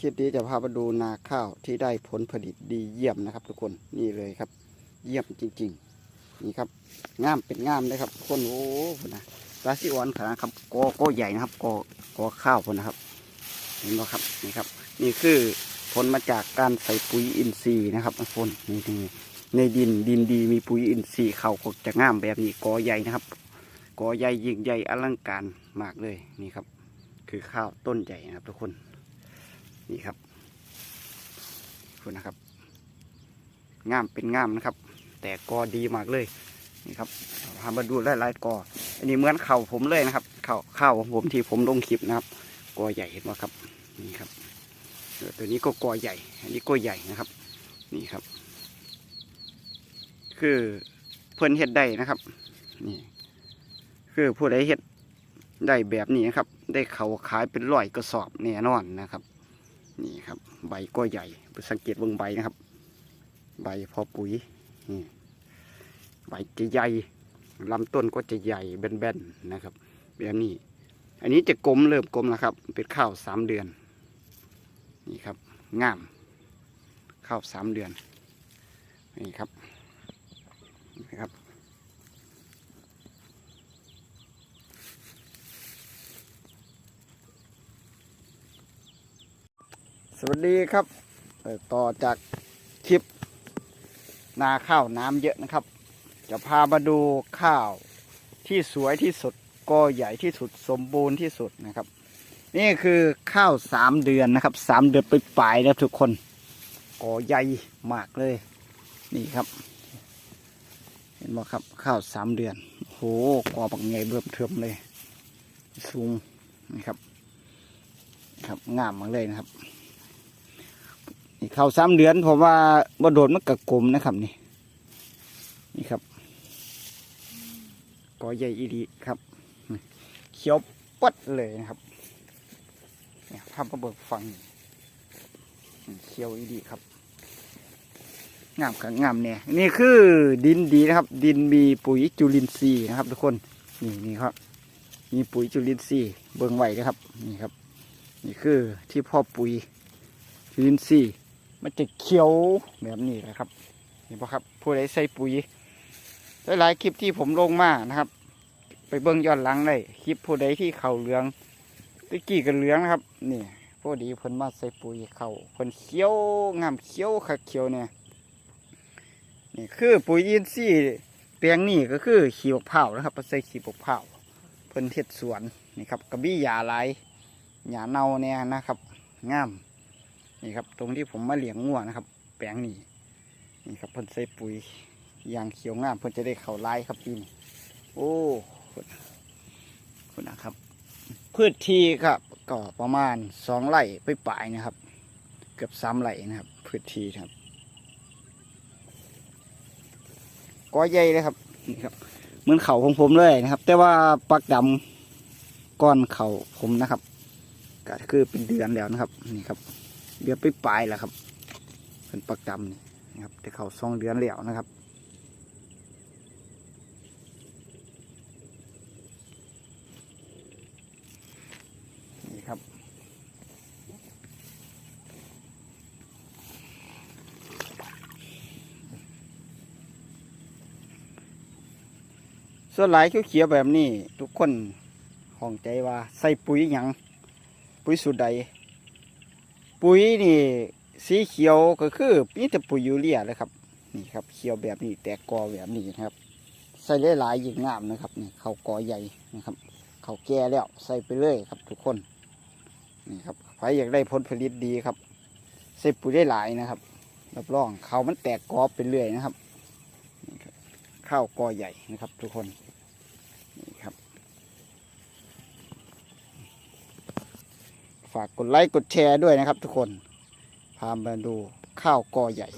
คลิปนี้จะพามาดูนาข้าวที่ได้ผลผลิตดีเยี่ยมนะครับ ทุกคนนี่เลยครับ เยี่ยมจริง ๆ นี่ครับงามเป็นงามเลยครับทุกคนโอ้โหนะราศีอ่อนขนาดครับกอก็ใหญ่นะครับกอกอข้าวคนนะครับเห็นไหมครับนี่ครับ นี่คือผลมาจากการใส่ปุ๋ยอินทรีย์นะครับทุกคนนี่นี่ในดินดินดีมีปุ๋ยอินทรีย์เขาก็จะงามแบบนี้กอใหญ่นะครับกอใหญ่ยิ่งใหญ่อลังการมากเลยนี่ครับ คือข้าวต้นใหญ่นะครับทุกคน นี่ครับคุณนะครับง่ามเป็นง่ามนะครับ แต่กอดีมากเลยนี่ครับพามาดูหลายๆกออันนี้เหมือนเข่าผมเลยนะครับ เข่าข้าวของผมที่ผมลงคลิปนะครับกอใหญ่เห็นไหมครับนี่ครับตัวนี้ก็กอใหญ่ อันนี้ก็ใหญ่นะครับ นี่ครับ คือเพื่อนเฮ็ดได้นะครับนี่คือผู้ใดเฮ็ดได้แบบนี้นะครับ ได้เขาขายเป็นร้อยกระสอบแน่นอนนะครับ นี่ครับ ใบก็ใหญ่สังเกตเบิ่งใบนะครับ ใบพอปุ๋ยนี่ใบจะใหญ่ลำต้นก็จะใหญ่แบนๆนะครับแบบนี้ อันนี้จะกลมเริ่มกลมแล้วครับ เป็นข้าวสามเดือน นี่ครับงาม ข้าวสามเดือน นี่ครับนี่ครับ สวัสดีครับ ต่อจากคลิป นาข้าวน้ำเยอะนะครับ จะพามาดูข้าวที่สวยที่สุดกอใหญ่ที่สุดสมบูรณ์ที่สุดนะครับ นี่คือข้าวสามเดือนนะครับสามเดือนไปปลายนะทุกคนกอใหญ่มากเลย นี่ครับ เห็นไหมครับข้าวสามเดือนโหกอบักใหญ่เบิ่มเทิมเลย สูงนี่ครับ ครับงามมากเลยนะครับ นี่ข้าวสามเดือนผมว่าบ่โดนมันกระกลมนะครับนี่ นี่ครับกอใหญ่อีดีครับเขียวปัดเลยนะครับเนี่ยภาพมาเบิกฟังเขียวอีดีครับงามกับงามเนี่ยนี่คือดินดีนะครับ ดินมีปุ๋ยจุลินทรีย์นะครับ ทุกคนนี่นี่ครับ มีปุ๋ยจุลินทรีย์เบิ่งไวนะครับ นี่ครับ นี่คือที่พ่อปุ๋ยจุลินทรีย์ มันจะเขียวแบบนี้แหละครับเห็นปะครับผู้ใดใส่ปุ๋ยหลายคลิปที่ผมลงมานะครับ ไปเบิ่งย้อนหลังได้คลิปผู้ใดที่เข่าเหลืองตะกี้กันเหลืองนะครับนี่พอดีเพิ่นมาใส่ปุ๋ยเข่าเพิ่นเขียวงามเขียวคักเขียวเนี่ยนี่คือปุ๋ยอินทรีย์แปลงนี่ก็คือขี้บกเผานะครับใส่ขี้บกเผาเพิ่นเฮ็ดสวนนี่ครับกระบี่ยาหลายหญ้าเน่าเนี่ยนะครับงาม นี่ครับ ตรงที่ผมมาเลี้ยงงัวนะครับ แปลงนี้นี่ครับเพิ่นใส่ปุ๋ยยางเขียวงามเพิ่นจะได้เข่าลายครับปีนี้โอ้คุณคุณนะครับ พืชที่ครับ ก็ประมาณสองไร่ไปปลายนะครับ เกือบสามไร่นะครับ พืชที่ครับก้อใหญ่เลยครับนี่ครับเหมือนเขาของผมเลยนะครับ แต่ว่าปักดำก้อนเขาผมนะครับ ก็คือเป็นเดือนแล้วนะครับ นี่ครับ เดือนไปปลายแล้วครับเป็นปักดำนี่นะครับแต่เขาสองเดือนแล้วนะครับนี่ครับส่วนหลายเขียวๆแบบนี้ ทุกคนห้องใจว่าใส่ปุ๋ยหยังปุ๋ยสูตรใด ปุ๋ยนี่สีเขียวก็คือมีแต่ปุ๋ยยูเรียเลยครับนี่ครับเขียวแบบนี้แตกกอแบบนี้นะครับ ใส่หลายๆยิ่งงามนะครับนี่เขากอใหญ่นะครับ เขาแก่แล้วใส่ไปเลยครับทุกคนนี่ครับใครอยากได้ผลผลิตดีครับใส่ปุ๋ยได้หลายนะครับรับรองเขามันแตกกอไปเรื่อยนะครับข้าวกอใหญ่นะครับ ทุกคนครับ ฝากกดไลค์กดแชร์ด้วยนะครับทุกคน พามาดูข้าวกอใหญ่